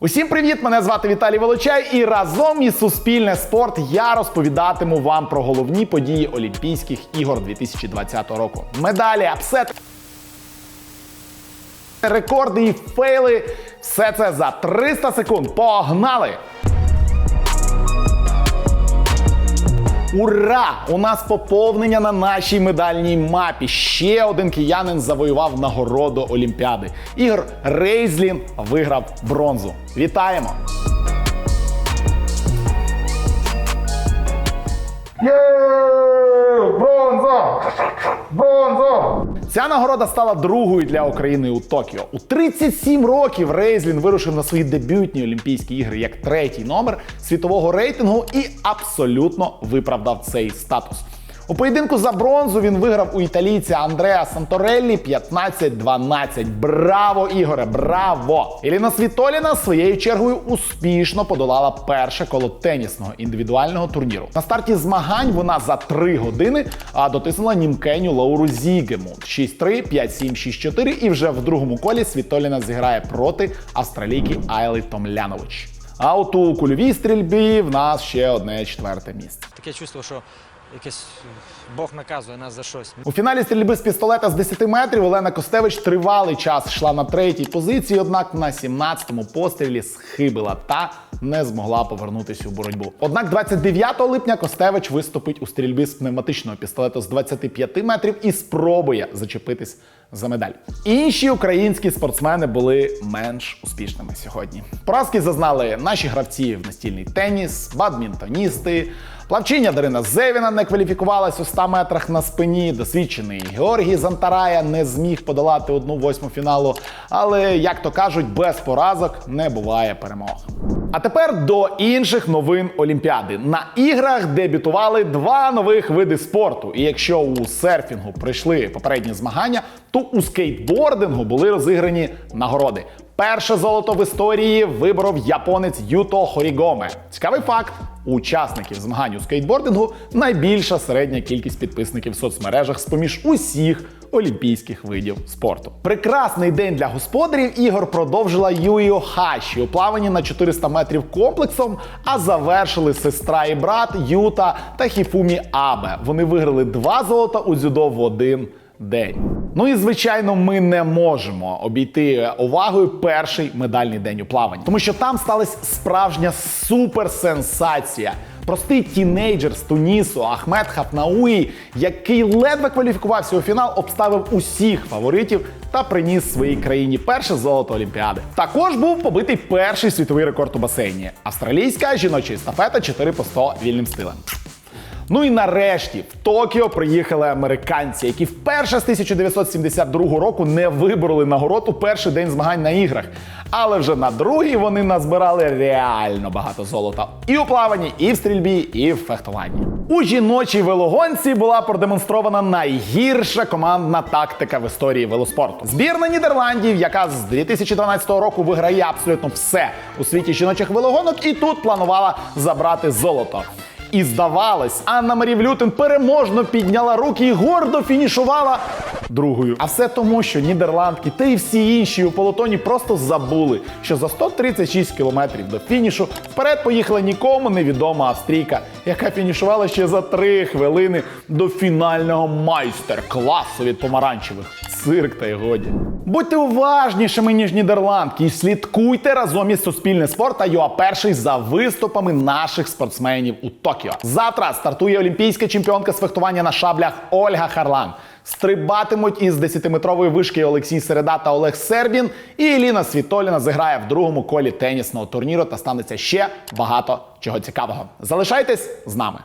Усім привіт! Мене звати Віталій Волочай, і разом із Суспільне спорт я розповідатиму вам про головні події Олімпійських ігор 2020 року. Медалі, апсет, рекорди і фейли. Все це за 300 секунд. Погнали! Ура! У нас поповнення на нашій медальній мапі. Ще один киянин завоював нагороду Олімпіади. Ігор Рейзлін виграв бронзу. Вітаємо! Є! Бронза! Бронза! Ця нагорода стала другою для України у Токіо. У 37 років Рейзлін вирушив на свої дебютні Олімпійські ігри як третій номер світового рейтингу і абсолютно виправдав цей статус. У поєдинку за бронзу він виграв у італійця Андреа Сантореллі 15-12. Браво, Ігоре! Браво! Еліна Світоліна своєю чергою успішно подолала перше коло тенісного індивідуального турніру. На старті змагань вона за 3 години дотиснула німкеню Лауру Зігему 6-3, 5-7, 6-4 і вже в другому колі Світоліна зіграє проти австралійки Айли Томлянович. А от у кульовій стрільбі в нас ще одне четверте місце. Таке чувство, що якесь Бог наказує нас за щось. У фіналі стрільби з пістолета з 10 метрів Олена Костевич тривалий час йшла на третій позиції, однак на 17-му пострілі схибила та не змогла повернутися у боротьбу. Однак 29 липня Костевич виступить у стрільбі з пневматичного пістолета з 25 метрів і спробує зачепитись за медаль. Інші українські спортсмени були менш успішними сьогодні. Поразки зазнали наші гравці в настільний теніс, бадмінтоністи. Плавчиня Дарина Зевіна не кваліфікувалась у 100 метрах на спині. Досвідчений Георгій Зантарая не зміг подолати одну восьму фіналу. Але, як то кажуть, без поразок не буває перемог. А тепер до інших новин Олімпіади. На іграх дебютували два нових види спорту. І якщо у серфінгу прийшли попередні змагання, то у скейтбордингу були розіграні нагороди. Перше золото в історії виборов японець Юто Хорігоме. Цікавий факт: учасників змагань у скейтбордингу найбільша середня кількість підписників в соцмережах з-поміж усіх олімпійських видів спорту. Прекрасний день для господарів ігор продовжила Юїо Хаші у плаванні на 400 метрів комплексом, а завершили сестра і брат Юта та Хіфумі Абе. Вони виграли два золота у дзюдо в один день. Ну і звичайно, ми не можемо обійти увагою перший медальний день у плаванні, тому що там сталася справжня суперсенсація. Простий тінейджер з Тунісу Ахмед Хафнауї, який ледве кваліфікувався у фінал, обставив усіх фаворитів та приніс своїй країні перше золото Олімпіади. Також був побитий перший світовий рекорд у басейні. Австралійська жіноча естафета 4 по 100 вільним стилем. Ну і нарешті в Токіо приїхали американці, які вперше з 1972 року не вибороли нагород у перший день змагань на іграх. Але вже на другий вони назбирали реально багато золота і у плаванні, і в стрільбі, і в фехтуванні. У жіночій велогонці була продемонстрована найгірша командна тактика в історії велоспорту. Збірна Нідерландів, яка з 2012 року виграє абсолютно все у світі жіночих велогонок, і тут планувала забрати золото. І здавалось, Анна Марівлютин переможно підняла руки і гордо фінішувала другою. А все тому, що нідерландки та й всі інші у полотоні просто забули, що за 136 кілометрів до фінішу вперед поїхала нікому невідома австрійка, яка фінішувала ще за 3 хвилини до фінального майстер-класу від помаранчевих. Цирк та й годі. Будьте уважнішими, ніж нідерландки, і слідкуйте разом із Суспільне спорт та ЮА перший за виступами наших спортсменів у Токіо. Завтра стартує олімпійська чемпіонка з фехтування на шаблях Ольга Харлан. Стрибатимуть із 10-метрової вишки Олексій Середа та Олег Сербін. І Еліна Світоліна зіграє в другому колі тенісного турніру та станеться ще багато чого цікавого. Залишайтесь з нами.